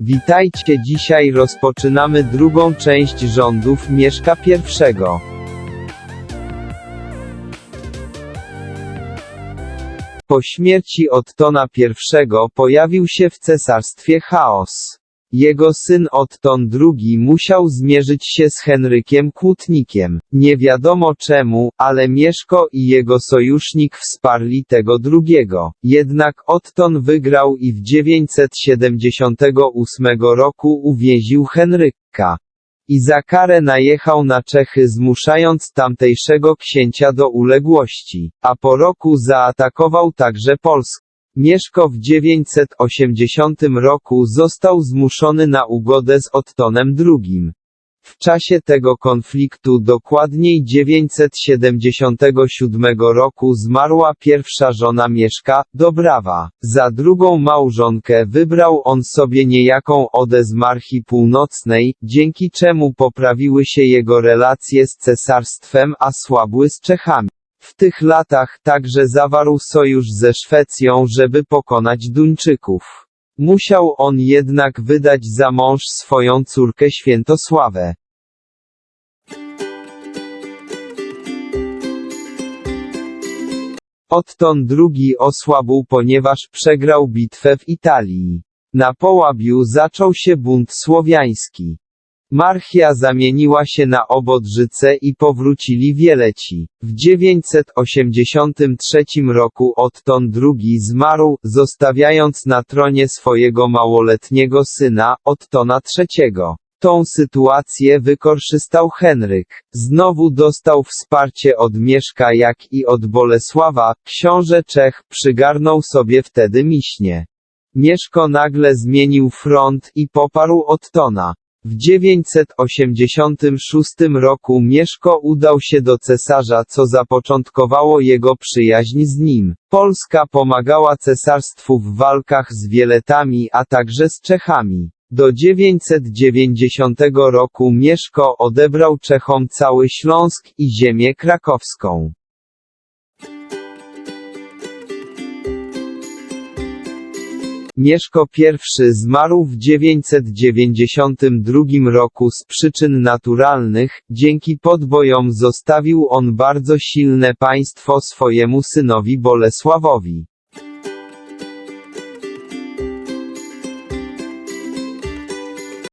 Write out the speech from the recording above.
Witajcie dzisiaj rozpoczynamy drugą część rządów Mieszka I. Po śmierci Ottona I pojawił się w cesarstwie chaos. Jego syn Otton II musiał zmierzyć się z Henrykiem Kłótnikiem. Nie wiadomo czemu, ale Mieszko i jego sojusznik wsparli tego drugiego. Jednak Otton wygrał i w 978 roku uwięził Henryka. I za karę najechał na Czechy zmuszając tamtejszego księcia do uległości, a po roku zaatakował także Polskę. Mieszko w 980 roku został zmuszony na ugodę z Ottonem II. W czasie tego konfliktu dokładniej 977 roku zmarła pierwsza żona Mieszka, Dobrawa. Za drugą małżonkę wybrał on sobie niejaką Odę z Północnej, dzięki czemu poprawiły się jego relacje z cesarstwem a słabły z Czechami. W tych latach także zawarł sojusz ze Szwecją, żeby pokonać Duńczyków. Musiał on jednak wydać za mąż swoją córkę Świętosławę. Otton II osłabł ponieważ przegrał bitwę w Italii. Na Połabiu zaczął się bunt słowiański. Marchia zamieniła się na Obodrzycę i powrócili Wieleci. W 983 roku Otton II zmarł, zostawiając na tronie swojego małoletniego syna, Ottona III. Tą sytuację wykorzystał Henryk. Znowu dostał wsparcie od Mieszka jak i od Bolesława, książę Czech przygarnął sobie wtedy miśnie. Mieszko nagle zmienił front i poparł Ottona. W 986 roku Mieszko udał się do cesarza co zapoczątkowało jego przyjaźń z nim. Polska pomagała cesarstwu w walkach z Wieletami a także z Czechami. Do 990 roku Mieszko odebrał Czechom cały Śląsk i ziemię krakowską. Mieszko I zmarł w 992 roku z przyczyn naturalnych, dzięki podbojom zostawił on bardzo silne państwo swojemu synowi Bolesławowi.